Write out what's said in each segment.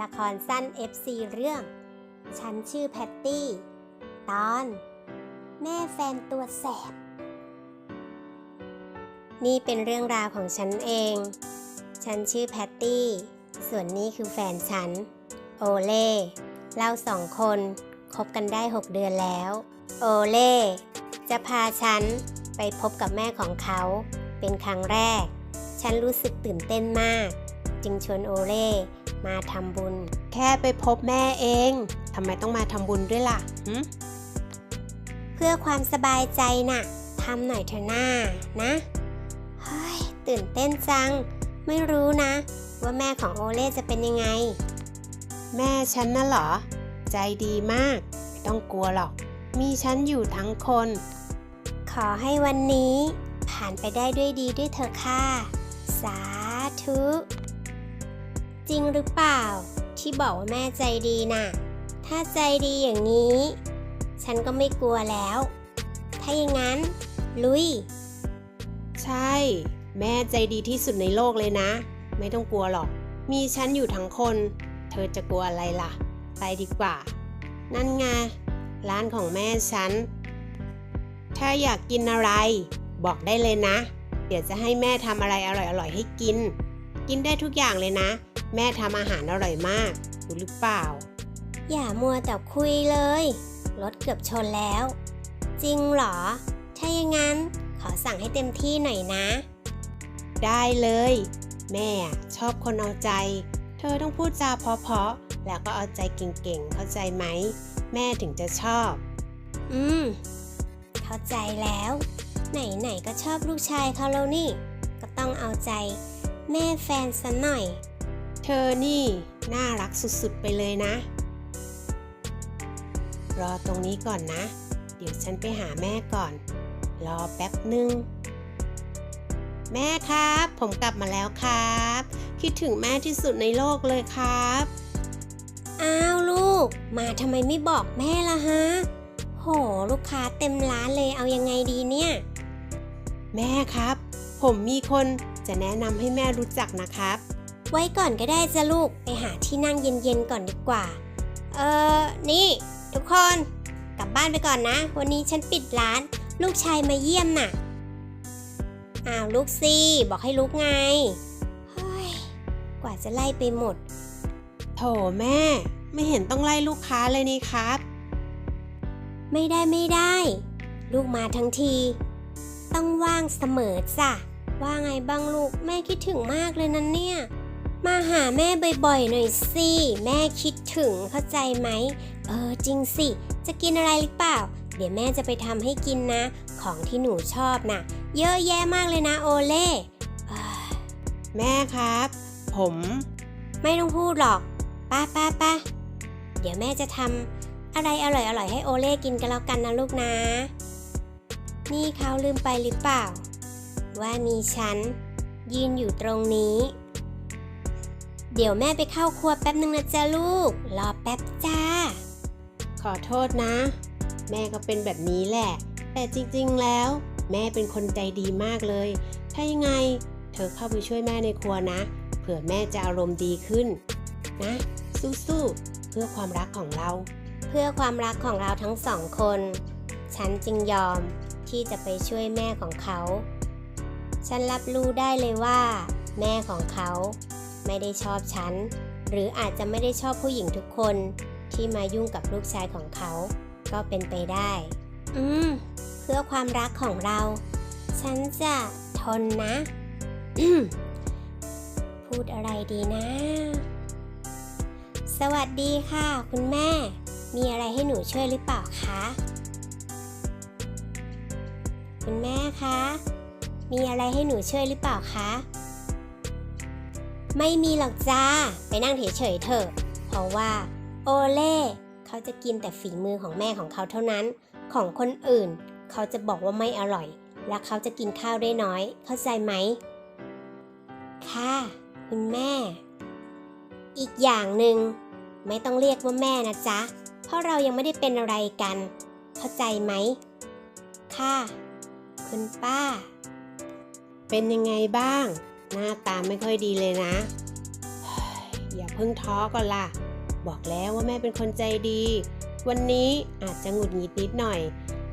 ละครสั้น FC เรื่อง ฉันชื่อแพตตี้ ตอน แม่แฟนตัวแสบ นี่เป็นเรื่องราวของฉันเอง ฉันชื่อแพตตี้ ส่วนนี้คือแฟนฉัน โอเล่เราสองคนคบกันได้ 6 เดือนแล้ว โอเล่จะพาฉันไปพบกับแม่ของเขา เป็นครั้งแรก ฉันรู้สึกตื่นเต้นมาก จึงชวนโอเล่ มาทำบุญ แค่ไปพบแม่เองทำไมต้องมาทำบุญด้วยล่ะหึเพื่อความสบายใจน่ะทำหน่อยเถอะหน้านะเฮ้ยตื่นเต้นจัง ไม่รู้นะ ว่าแม่ของโอเล่จะเป็นยังไง แม่ฉันน่ะเหรอ ใจดีมาก ไม่ต้องกลัวหรอก มีฉันอยู่ทั้งคน ขอให้วันนี้ผ่านไปได้ด้วยดีด้วยเถอะค่ะ สาธุ จริงหรือเปล่า ที่บอกว่าแม่ใจดีน่ะ ถ้าใจดีอย่างนี้ ฉันก็ไม่กลัวแล้ว ถ้าอย่างนั้น ลุย ใช่ แม่ใจดีที่สุดในโลกเลยนะ ไม่ต้องกลัวหรอก มีฉันอยู่ทั้งคน เธอจะกลัวอะไรล่ะ ไปดีกว่า นั่นไง ร้านของแม่ฉัน ถ้าอยากกินอะไร บอกได้เลยนะ เดี๋ยวจะให้แม่ทำอะไรอร่อยๆให้กินกินได้ทุกอย่างเลยนะ แม่ทำอาหารอร่อยมากรู้หรือเปล่า อย่ามัวแต่คุยเลย รถเกือบชนแล้ว จริงเหรอ ถ้าอย่างนั้นขอสั่งให้เต็มที่หน่อยนะ ได้เลย แม่ชอบคนเอาใจ เธอต้องพูดจาเพราะๆแล้วก็เอาใจเก่งๆ เข้าใจไหม แม่ถึงจะชอบ อืม เข้าใจแล้ว ไหนๆก็ชอบลูกชายเขาแล้วนี่ ก็ต้องเอาใจ แม่แฟนซะหน่อย เธอนี่ น่ารักสุดๆไปเลยนะ รอตรงนี้ก่อนนะ เดี๋ยวฉันไปหาแม่ก่อน รอแป๊บหนึ่งแม่ครับ ผมกลับมาแล้วครับ คิดถึงแม่ที่สุดในโลกเลยครับ อ้าวลูก มาทำไมไม่บอกแม่ล่ะฮะ โห ลูกค้าเต็มร้านเลยเอายังไงดีเนี่ย แม่ครับ ผมมีคนจะแนะนำให้แม่รู้จักนะครับ ไว้ก่อนก็ได้จ้ะลูกไปหาที่นั่งเย็นๆก่อนดีกว่า เออนี่ ทุกคนกลับบ้านไปก่อนนะ วันนี้ฉันปิดร้าน ลูกชายมาเยี่ยมน่ะ อ้าวลูกซี่บอกให้ลุกไง เฮ้ย กว่าจะไล่ไปหมด โถแม่ ไม่เห็นต้องไล่ลูกค้าเลยนี่ครับ ไม่ได้ไม่ได้ ลูกมาทั้งที ต้องว่างเสมอจ้ะว่าไงบ้างลูกแม่คิดถึงมากเลยนะเนี่ย มาหาแม่บ่อยๆหน่อยสิแม่คิดถึงเข้าใจไหม เออจริงสิ จะกินอะไรหรือเปล่า เดี๋ยวแม่จะไปทำให้กินนะ ของที่หนูชอบนะเยอะแยะมากเลยนะโอเล่เอ้ยแม่ครับ ผม ไม่ต้องพูดหรอกป้าป้าป้าเดี๋ยวแม่จะทำอะไรอร่อยๆให้โอเล่กินกันแล้วกันนะลูกนะ นี่เขาลืมไปหรือเปล่า ว่ามีฉันยืนอยู่ตรงนี้ เดี๋ยวแม่ไปเข้าครัวแป๊บนึงนะจ๊ะลูก รอแป๊บจ้า ขอโทษนะ แม่ก็เป็นแบบนี้แหละ แต่จริงๆแล้ว แม่เป็นคนใจดีมากเลย ถ้ายังไง เธอเข้าไปช่วยแม่ในครัวนะ เผื่อแม่จะอารมณ์ดีขึ้น นะ สู้ๆ เพื่อความรักของเรา เพื่อความรักของเราทั้งสองคน ฉันจึงยอมที่จะไปช่วยแม่ของเขา ฉันรับรู้ได้เลยว่า แม่ของเขา ไม่ได้ชอบฉัน หรืออาจจะไม่ได้ชอบผู้หญิงทุกคนที่มายุ่งกับลูกชายของเขา ก็เป็นไปได้ อืม เพื่อความรักของเรา ฉันจะทนนะ พูดอะไรดีนะ สวัสดีค่ะ คุณแม่ มีอะไรให้หนูช่วยหรือเปล่าคะ คุณแม่คะ มีอะไรให้หนูช่วยหรือเปล่าคะ ไม่มีหรอกจ้า ไปนั่งเฉยๆเถอะ เพราะว่า โอเล่เขาจะกินแต่ฝีมือของแม่ของเขาเท่านั้น ของคนอื่น เขาจะบอกว่าไม่อร่อย และเขาจะกินข้าวได้น้อย เข้าใจไหม ค่ะ คุณแม่ อีกอย่างหนึ่งไม่ต้องเรียกว่าแม่นะจ๊ะ เพราะเรายังไม่ได้เป็นอะไรกัน เข้าใจไหม ค่ะ คุณป้า เป็นยังไงบ้าง หน้าตาไม่ค่อยดีเลยนะ อย่าเพิ่งท้อก่อนล่ะ บอกแล้วว่าแม่เป็นคนใจดี วันนี้อาจจะหงุดหงิดนิดหน่อย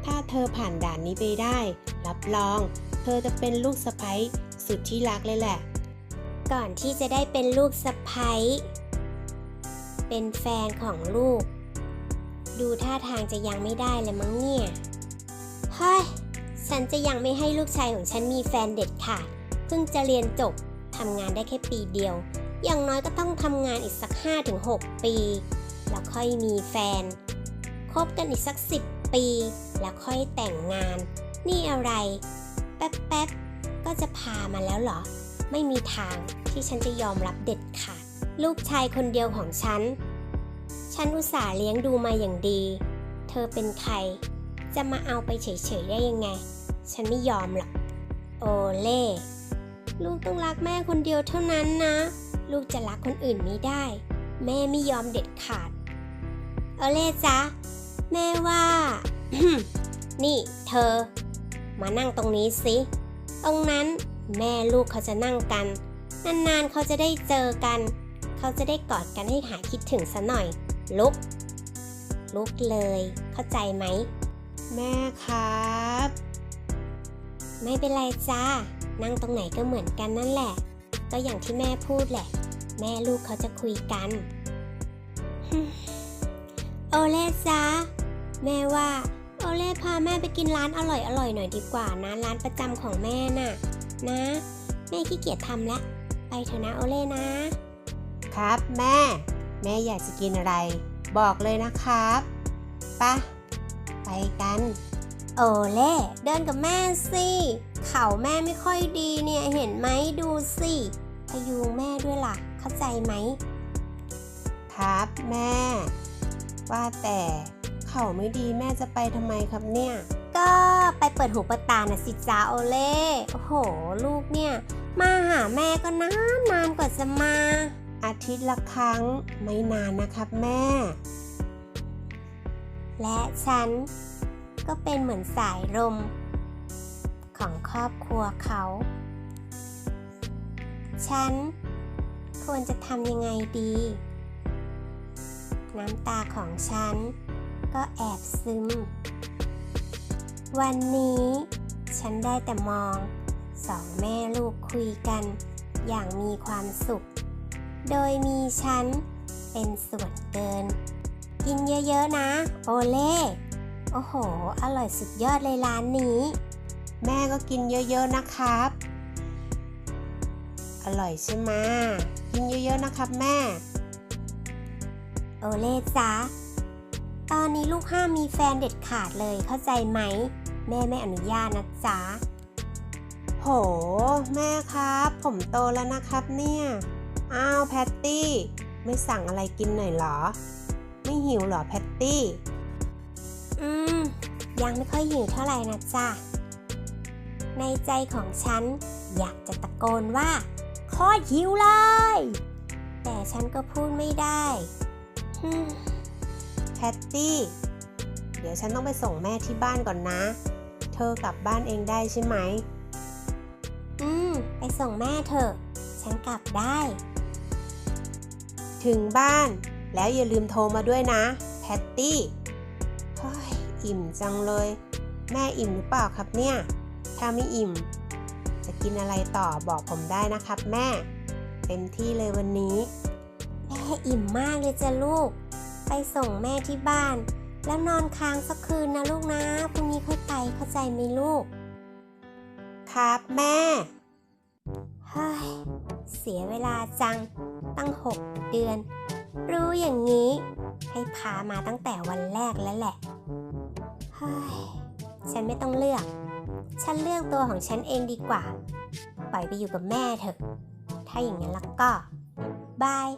ถ้าเธอผ่านด่านนี้ไปได้ รับรอง เธอจะเป็นลูกสะใภ้สุดที่รักเลยแหละ ก่อนที่จะได้เป็นลูกสะใภ้เป็นแฟนของลูก ดูท่าทางจะยังไม่ได้เลยมั้งเนี่ยเฮ้ยฉันจะยังไม่ให้ลูกชายของฉันมีแฟนเด็ดขาด เพิ่งจะเรียนจบทำงานได้แค่ปีเดียว อย่างน้อยก็ต้องทำงานอีกสัก 5-6 ปี แล้วค่อยมีแฟน คบกันอีกสัก 10 ปี แล้วค่อยแต่งงาน นี่อะไร แป๊บๆ ก็จะพามาแล้วเหรอ ไม่มีทางที่ฉันจะยอมรับเด็ดขาดลูกชายคนเดียวของฉัน ฉันอุตส่าห์เลี้ยงดูมาอย่างดี เธอเป็นใคร จะมาเอาไปเฉยๆได้ยังไง ฉันไม่ยอมหรอก โอเล่ ลูกต้องรักแม่คนเดียวเท่านั้นนะ ลูกจะรักคนอื่นไม่ได้ แม่ไม่ยอมเด็ดขาดโอเล่จ๊ะแม่ว่า นี่เธอ มานั่งตรงนี้สิ ตรงนั้นแม่ลูกเขาจะนั่งกัน นานๆเขาจะได้เจอกัน เขาจะได้กอดกันให้หายคิดถึงซะหน่อย ลุก ลุกเลย เข้าใจไหม แม่ครับ ไม่เป็นไรจ้า นั่งตรงไหนก็เหมือนกันนั่นแหละ ก็อย่างที่แม่พูดแหละ แม่ลูกเขาจะคุยกัน โอเล่จ้าแม่ว่า โอเล่พาแม่ไปกินร้านอร่อยอร่อยๆหน่อยดีกว่านะร้านประจำของแม่น่ะ นะ แม่ขี้เกียจทำละ ไปเถอะนะโอเล่นะ ครับแม่ แม่อยากจะกินอะไร บอกเลยนะครับปะไปกัน โอเล่เดินกับแม่สิ เข่าแม่ไม่ค่อยดีเนี่ยเห็นไหมดูสิพยุงแม่ด้วยล่ะ เข้าใจไหม ครับแม่ ว่าแต่เข่าไม่ดีแม่จะไปทำไมครับเนี่ย ก็ไปเปิดหูเปิดตาน่ะสิจ้าโอเล่โอ้โห ลูกเนี่ย มาหาแม่ก็นานนานกว่าจะมา อาทิตย์ละครั้งไม่นานนะครับแม่ และฉัน ก็เป็นเหมือนสายลม ของครอบครัวเขา ฉันควรจะทำยังไงดี น้ำตาของฉันก็แอบซึม วันนี้ฉันได้แต่มองสองแม่ลูกคุยกันอย่างมีความสุข โดยมีฉันเป็นส่วนเกิน กินเยอะๆนะ โอเล่ โอ้โห อร่อยสุดยอดเลยร้านนี้ แม่ก็กินเยอะๆนะครับ อร่อยใช่ไหมกินเยอะๆนะครับแม่ โอเล่จ๊ะตอนนี้ลูกห้ามมีแฟนเด็ดขาดเลยเข้าใจไหม แม่ไม่อนุญาตนะจ๊ะ โห แม่ครับ ผมโตแล้วนะครับเนี่ย อ้าวแพตตี้ ไม่สั่งอะไรกินหน่อยเหรอ ไม่หิวเหรอแพตตี้ อืม ยังไม่ค่อยหิวเท่าไหร่นะจ๊ะในใจของฉันอยากจะตะโกนว่าโคตรหิวเลย แต่ฉันก็พูดไม่ได้แพตตี้ เดี๋ยวฉันต้องไปส่งแม่ที่บ้านก่อนนะ เธอกลับบ้านเองได้ใช่ไหม อืม ไปส่งแม่เถอะ ฉันกลับได้ ถึงบ้านแล้วอย่าลืมโทรมาด้วยนะ แพตตี้ อิ่มจังเลย แม่อิ่มหรือเปล่าครับเนี่ย ถ้าไม่อิ่ม จะกินอะไรต่อบอกผมได้นะครับ แม่ เต็มที่เลยวันนี้ แม่อิ่มมากเลยจ้ะลูก ไปส่งแม่ที่บ้าน แล้วนอนค้างสักคืนนะลูกนะพรุ่งนี้ค่อยไปเข้าใจไหมลูก ครับแม่เฮ้ยเสียเวลาจัง ตั้งหกเดือน รู้อย่างนี้ ให้พามาตั้งแต่วันแรกแล้วแหละ ฉันไม่ต้องเลือก ฉันเลือกตัวของฉันเองดีกว่า ปล่อยไปอยู่กับแม่เถอะ ถ้าอย่างนั้นแล้วก็ บาย